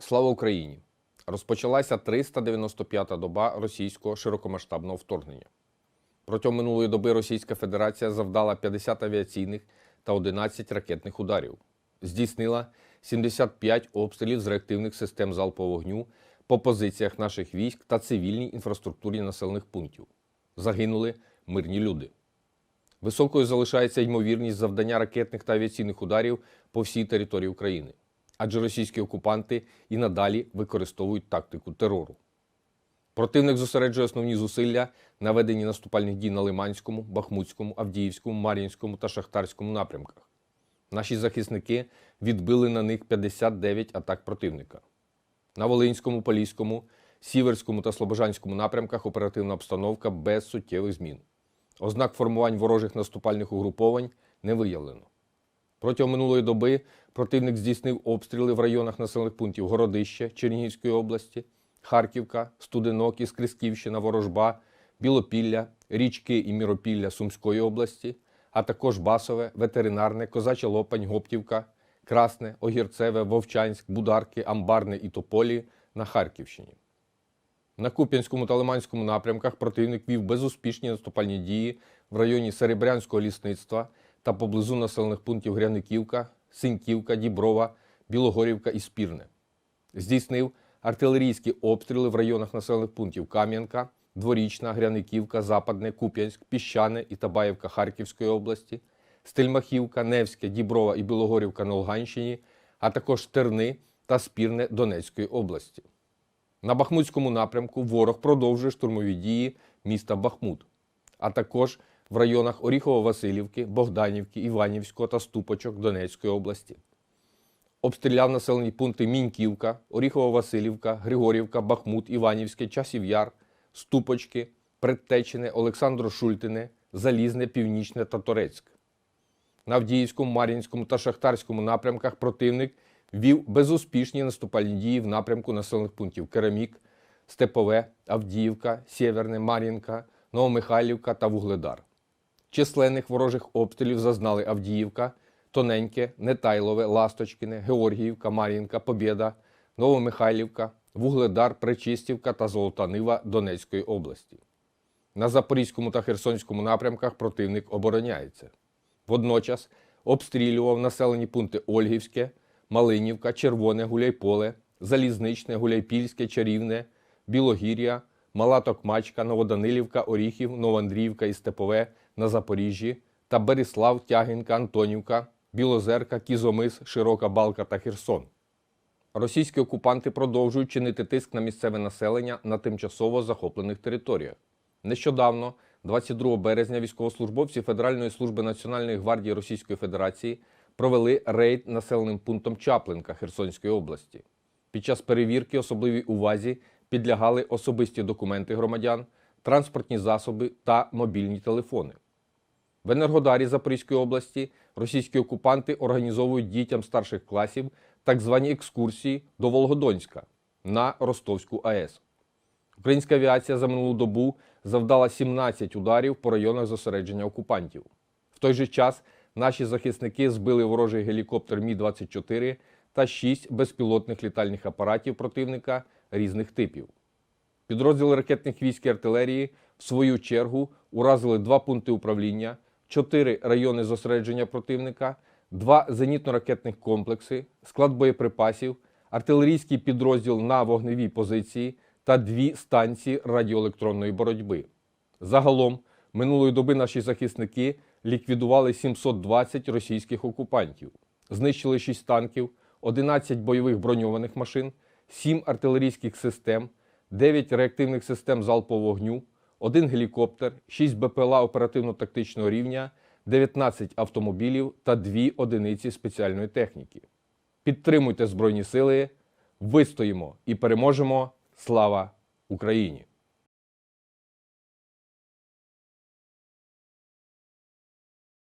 Слава Україні! Розпочалася 395-та доба російського широкомасштабного вторгнення. Протягом минулої доби Російська Федерація завдала 50 авіаційних та 11 ракетних ударів, здійснила 75 обстрілів з реактивних систем залпового вогню по позиціях наших військ та цивільній інфраструктурі населених пунктів. Загинули мирні люди. Високою залишається ймовірність завдання ракетних та авіаційних ударів по всій території України, адже російські окупанти і надалі використовують тактику терору. Противник зосереджує основні зусилля на веденні наступальних дій на Лиманському, Бахмутському, Авдіївському, Мар'їнському та Шахтарському напрямках. Наші захисники відбили на них 59 атак противника. На Волинському, Поліському, Сіверському та Слобожанському напрямках оперативна обстановка без суттєвих змін. Ознак формувань ворожих наступальних угруповань не виявлено. Протягом минулої доби противник здійснив обстріли в районах населених пунктів Городище Чернігівської області, Харківка, Студенок, Іскрисківщина, Ворожба, Білопілля, Річки і Міропілля Сумської області, а також Басове, Ветеринарне, Козача Лопань, Гоптівка, Красне, Огірцеве, Вовчанськ, Бударки, Амбарне і Тополі на Харківщині. На Куп'янському та Лиманському напрямках противник вів безуспішні наступальні дії в районі Серебрянського лісництва та поблизу населених пунктів Гряниківка, Синьківка, Діброва, Білогорівка і Спірне. Здійснив артилерійські обстріли в районах населених пунктів Кам'янка, Дворічна, Гряниківка, Западне, Куп'янськ, Піщане і Табаєвка Харківської області, Стельмахівка, Невське, Діброва і Білогорівка на Луганщині, а також Терни та Спірне Донецької області. На Бахмутському напрямку ворог продовжує штурмові дії міста Бахмут, а також в районах Оріхово-Василівки, Богданівки, Іванівського та Ступочок Донецької області. Обстріляв населені пункти Міньківка, Оріхово-Василівка, Григорівка, Бахмут, Іванівське, Часів Яр, Ступочки, Предтечине, Олександро Шультине, Залізне, Північне та Торецьк. На Авдіївському, Мар'їнському та Шахтарському напрямках противник вів безуспішні наступальні дії в напрямку населених пунктів Керамік, Степове, Авдіївка, Сєверне, Мар'їнка, Новомихайлівка та Вугледар. Численних ворожих обстрілів зазнали Авдіївка, Тоненьке, Нетайлове, Ласточкине, Георгіївка, Мар'їнка, Побєда, Новомихайлівка, Вугледар, Пречистівка та Золота Нива Донецької області. На Запорізькому та Херсонському напрямках противник обороняється. Водночас обстрілював населені пункти Ольгівське, Малинівка, Червоне, Гуляйполе, Залізничне, Гуляйпільське, Чарівне, Білогір'я, Мала Токмачка, Новоданилівка, Оріхів, Новоандріївка і Степове на Запоріжжі та Беріслав, Тягінка, Антонівка, Білозерка, Кізомис, Широка Балка та Херсон. Російські окупанти продовжують чинити тиск на місцеве населення на тимчасово захоплених територіях. Нещодавно, 22 березня, військовослужбовці Федеральної служби Національної гвардії Російської Федерації провели рейд населеним пунктом Чаплинка Херсонської області. Під час перевірки особливій увазі підлягали особисті документи громадян, транспортні засоби та мобільні телефони. В Енергодарі Запорізької області російські окупанти організовують дітям старших класів так звані екскурсії до Волгодонська на Ростовську АЕС. Українська авіація за минулу добу завдала 17 ударів по районах зосередження окупантів. В той же час наші захисники збили ворожий гелікоптер Мі-24 та 6 безпілотних літальних апаратів противника різних типів. Підрозділи ракетних військ і артилерії в свою чергу уразили два пункти управління, чотири райони зосередження противника, два зенітно-ракетних комплекси, склад боєприпасів, артилерійський підрозділ на вогневій позиції та дві станції радіоелектронної боротьби. Загалом минулої доби наші захисники ліквідували 720 російських окупантів, знищили 6 танків, 11 бойових броньованих машин, 7 артилерійських систем, 9 реактивних систем залпового вогню, 1 гелікоптер, 6 БПЛА оперативно-тактичного рівня, 19 автомобілів та 2 одиниці спеціальної техніки. Підтримуйте Збройні Сили, вистоїмо і переможемо! Слава Україні!